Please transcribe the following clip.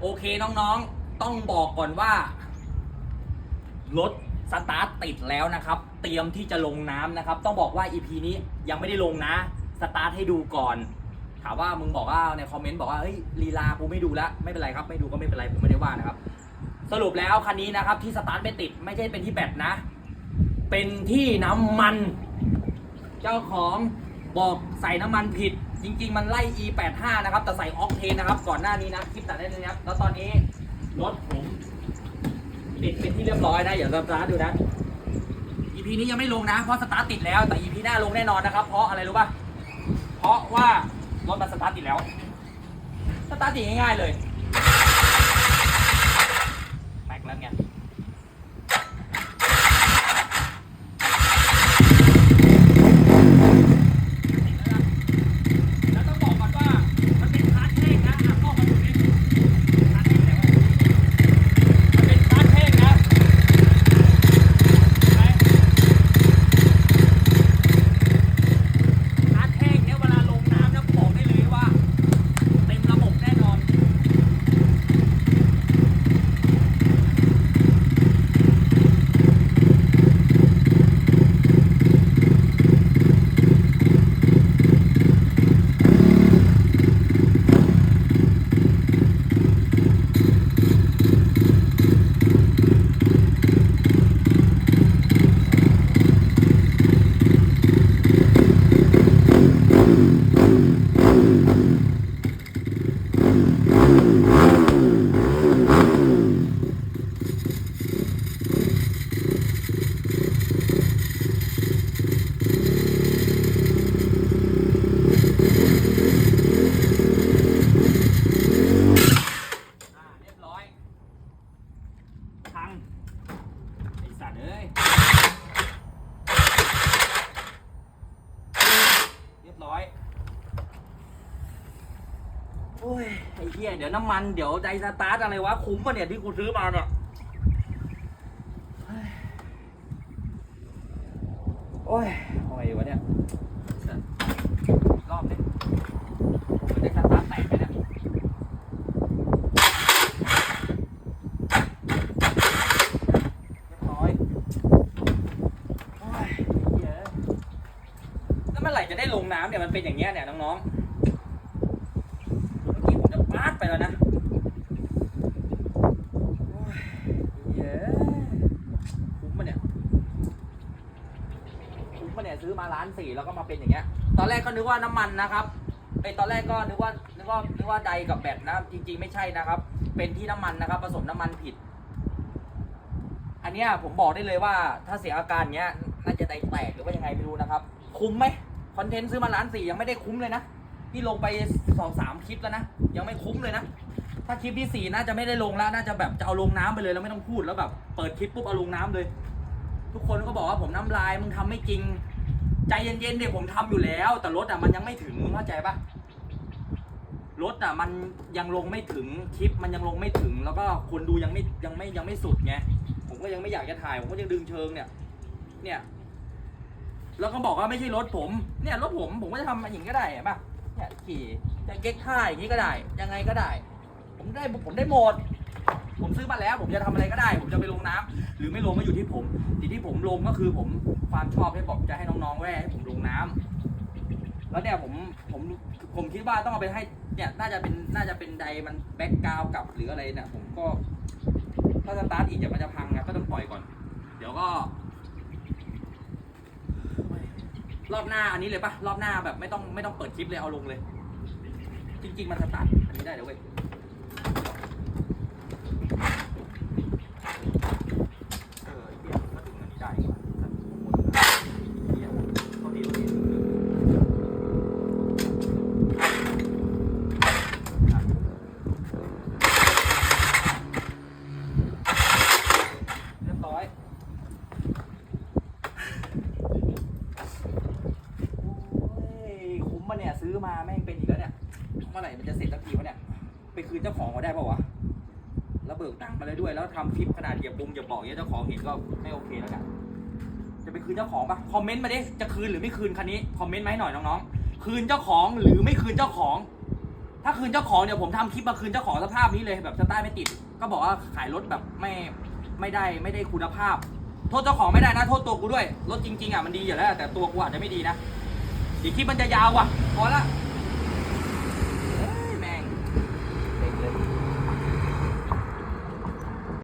โอเคน้องๆ ต้องบอกก่อนว่า รถสตาร์ทติดแล้วนะครับ เตรียมที่จะลงน้ำนะครับ ต้องบอกว่า EP นี้ยังไม่ได้ลงนะ สตาร์ทให้ดูก่อน ถามว่ามึงบอกว่าในคอมเมนต์บอกว่าเฮ้ยลีลากูไม่ดูแล้วไม่เป็นไรครับ ไม่ดูก็ไม่เป็นไรผมไม่ได้ว่านะครับ สรุปแล้วคันนี้นะครับที่สตาร์ทไม่ติดไม่ใช่เป็นที่แบตนะ เป็นที่น้ำมัน เจ้าของบอกใส่น้ำมันผิด จริง ๆ มันไล่ E85 นะครับ แต่ใส่ออกเทนนะครับ ก่อนหน้านี้นะคลิปตัดได้เลยนะครับ แล้วตอนนี้รถผมติดเป็นที่เรียบร้อยนะอย่าสตาร์ทดูนะ EP นี้ยังไม่ลงนะ เพราะสตาร์ทติดแล้ว แต่ EP หน้าลงแน่นอนนะครับ เพราะอะไรรู้ป่ะ เพราะว่ารถมันสตาร์ทติดแล้ว สตาร์ทติดง่ายๆเลยแม็กแล้วไง แล้วต้องบอกก่อนว่ามันเป็นคาร์ทแท่งนะอะเข้ามาดูนี่คาร์ทแท่งไหนวะมันเป็นคาร์ทแท่งนะไหนคาร์ทแท่งเนี่ยเวลาลงน้ำนะบอกได้เลยว่า เต็มระบบแน่นอน อ่าเรียบร้อยพังไอสัตว์เอ้ย เร้อยโอ้ยไอ้เหี้ยเดี๋ยวน้ำมันเดี๋ยวไดสตาร์ทอะไรวะ คุ้มปะเนี่ยที่กูซื้อมาเนี่ยโอ้ยเอาไงวะเนี่ยสัตว์อีกรอบเลยมันได้สตาร์ทแตกไปเนี่ย เรียบร้อยโอ้ยเหี้ย แล้วเมื่อไหร่จะได้ลงน้ำเนี่ยมันเป็นอย่างเงี้ยเนี่ยน้องๆเมื่อกี้ผมจะปาดไปแล้วนะโอ้ยเหี้ยคุ้มปะเนี่ยคุ้มปะเนี่ยซื้อมาล้านสี่แล้วก็มาเป็นอย่างเงี้ย ตอนแรกก็นึกว่าน้ำมันนะครับไอยตอนแรกก็นึกว่านึกว่านึกว่าใดกับแบตนะจริง ๆ ไม่ใช่นะครับ เป็นที่น้ำมันนะครับ ผสมน้ำมันผิด อันเนี้ยผมบอกได้เลยว่าถ้าเสียอาการเนี้ยน่าจะไดแตกหรือว่ายังไงไม่รู้นะครับ คุ้มไหม อนเทนต์ซื้อมาล้านสี่ยังไม่ได้คุ้มเลยนะนี่ลงไปสองสามคลิปแล้วนะยังไม่คุ้มเลยนะ ถ้าคลิปที่สี่น่าจะไม่ได้ลงแล้วน่าจะแบบจะเอาลงน้ำไปเลยแล้วไม่ต้องพูดแล้วแบบเปิดคลิปปุ๊บเอาลงน้ำเลย ทุกคนก็บอกว่าผมน้ำลายมึงทำไม่จริง ใจเย็นๆเดี๋ยวผมทำอยู่แล้ว แต่รถอะมันยังไม่ถึงมึงเข้าใจปะรถอะมันยังลงไม่ถึงคลิปมันยังลงไม่ถึง แล้วก็คนดูยังไม่ยังไม่ยังไม่สุดไงผมก็ยังไม่อยากจะถ่ายผมก็ยังดึงเชิงเนี่ย เนี่ย แล้วก็บอกว่าไม่ใช่รถผมเนี่ยรถผมผมก็จะทำอย่างนี้ก็ได้เห็นปะเนี่ยขี่จะเก๊กท่าอย่างนี้ก็ได้ ยังไงก็ได้ ผมได้ผมได้หมด ผมซื้อมาแล้ว ผมจะทำอะไรก็ได้ ผมจะไปลงน้ำหรือไม่ลงก็อยู่ที่ผมสิ่งที่ผมลงก็คือผมความชอบให้บอกจะให้น้องๆแว่ให้ผมลงน้ำแล้วเนี่ยผมผมผมคิดว่าต้องเอาไปให้เนี่ยน่าจะเป็นน่าจะเป็นไดมันแบ็กกราวกับหรืออะไรเนี่ยผมก็ถ้าสตาร์ทอีกเดี๋ยวมันจะพังนะก็ต้องปล่อยก่อน เดี๋ยวก็ รอบหน้าอันนี้เลยปะรอบหน้าแบบไม่ต้องไม่ต้องเปิดคลิปเลยเอาลงเลย จริง ๆ มันสตาร์ทอันนี้ได้เดี๋ยวเว้ย ซื้อมาแม่งเป็นอีกแล้วเนี่ยเมื่อไหร่มันจะเสร็จสักทีวะเนี่ยไปคืนเจ้าของมาได้ป่าวะแล้วเบิกตังค์มาเลยด้วย แล้วทำคลิปขนาดเหยียบลงเหย่าบบอกเนี่ยเจ้าของเห็นก็ไม่โอเคแล้วกันจะไปคืนเจ้าของปะคอมเมนต์มาดิจะคืนหรือไม่คืนคันนี้คอมเมนต์มาให้หน่อยน้องๆคืนเจ้าของหรือไม่คืนเจ้าของ ถ้าคืนเจ้าของเนี่ยผมทำคลิปมาคืนเจ้าของสภาพนี้เลยแบบสไตล์ไม่ติด ก็บอกว่าขายรถแบบไม่ไม่ได้ไม่ได้คุณภาพ โทษเจ้าของไม่ได้นะโทษตัวกูด้วยรถจริงๆอะมันดีอยู่แล้วแต่ตัวกูอาจจะไม่ดีนะ อีกที่มันจะยาวว่ะ พอละ